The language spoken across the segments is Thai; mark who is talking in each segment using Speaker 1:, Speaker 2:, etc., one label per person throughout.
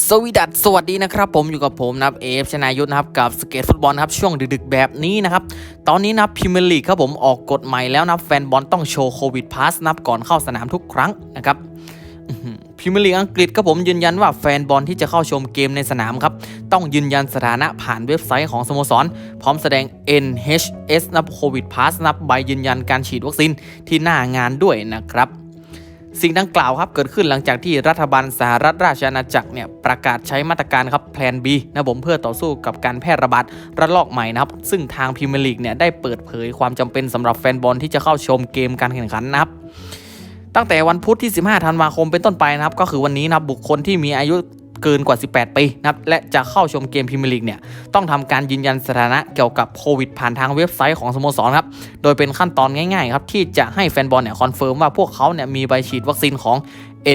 Speaker 1: สวีดัสสวัสดีนะครับผมอยู่กับผมนะครับเอฟชนายุทธนะครับกับสเก็ตฟุตบอลนะครับช่วงดึกๆแบบนี้นะครับตอนนี้นะพรีเมียร์ลีกครับผมออกกฎใหม่แล้วนะแฟนบอลต้องโชว์โควิดพาสนะครับก่อนเข้าสนามทุกครั้งนะครับพรีเมียร์ลีกอังกฤษครับผมยืนยันว่าแฟนบอลที่จะเข้าชมเกมในสนามครับต้องยืนยันสถานะผ่านเว็บไซต์ของสโมสร พร้อมแสดง NHS นะครับโควิดพาสนะครับใบยืนยันการฉีดวัคซีนที่หน้างานด้วยนะครับ สิ่งดังกล่าวครับเกิดขึ้นหลังจากที่รัฐบาลสหรัฐราชอาณาจักรเนี่ยประกาศใช้มาตรการครับแผน B นะผมเพื่อต่อสู้กับการแพร่ระบาดระลอกใหม่นะครับซึ่งทางพรีเมียร์ลีกเนี่ยได้เปิดเผยความจำเป็นสำหรับแฟนบอลที่จะเข้าชมเกมการแข่งขันนะครับตั้งแต่วันพุธที่ 15 ธันวาคมเป็นต้นไปนะครับก็คือวันนี้นะบบุคคลที่มีอายุ เกินกว่า 18 ปีนะครับและจะเข้าชมเกมพรีเมียร์ลีกเนี่ยต้องทำการยืนยันสถานะเกี่ยวกับโควิดผ่านทางเว็บไซต์ของสโมสรครับโดยเป็นขั้นตอนง่ายๆครับที่จะให้แฟนบอลเนี่ยคอนเฟิร์มว่าพวกเขาเนี่ยมีใบฉีดวัคซีนของ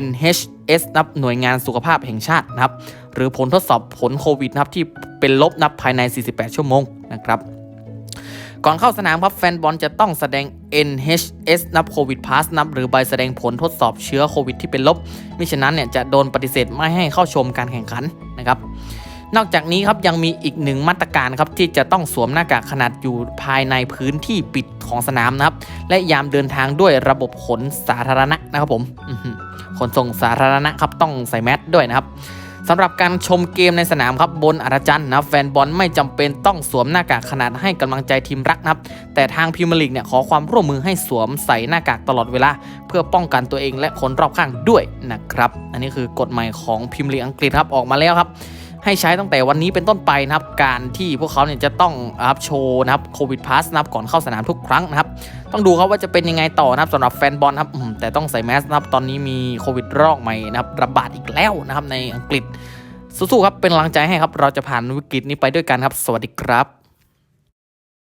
Speaker 1: NHS นับหน่วยงานสุขภาพแห่งชาตินะครับหรือผลทดสอบผลโควิดนะครับที่เป็นลบนับภายใน 48 ชั่วโมงนะครับ ก่อนเข้าสนามครับแฟนบอลจะต้องแสดง NHS นับโควิดพาสนับหรือใบแสดงผลทดสอบเชื้อโควิดที่เป็นลบมิฉะนั้นเนี่ยจะโดนปฏิเสธไม่ให้เข้าชมการแข่งขันนะครับนอกจากนี้ครับยังมีอีกหนึ่งมาตรการครับที่จะต้องสวมหน้ากากขนาดอยู่ภายในพื้นที่ปิดของสนามนะครับ และยามเดินทางด้วยระบบขนสาธารณะนะครับผมขนส่งสาธารณะครับต้องใส่แมสด้วยนะครับ สำหรับการชมเกมในสนามครับบนอาราจันนะแฟนบอลไม่จำเป็นต้องสวมหน้ากากขนาดให้กำลังใจทีมรักนะครับ แต่ทางพรีเมียร์ลีกเนี่ยขอความร่วมมือให้สวมใส่หน้ากากตลอดเวลา เพื่อป้องกันตัวเองและคนรอบข้างด้วยนะครับ อันนี้คือกฎใหม่ของพรีเมียร์ลีกอังกฤษครับออกมาแล้วครับให้ใช้ตั้งแต่วันนี้เป็นต้นไปนะครับ การที่พวกเขาเนี่ยจะต้องนะครับโชว์นะครับโควิดพาสนะครับก่อนเข้าสนามทุกครั้งนะครับ ต้องดูครับว่าจะเป็นยังไงต่อนะครับสำหรับแฟนบอลครับแต่ต้องใส่แมสนะครับตอนนี้มีโควิดรอกใหม่นะครับระบาดอีกแล้วนะครับในอังกฤษสู้ๆครับเป็นกำลังใจให้ครับเราจะผ่านวิกฤตนี้ไปด้วยกันครับ สวัสดีครับ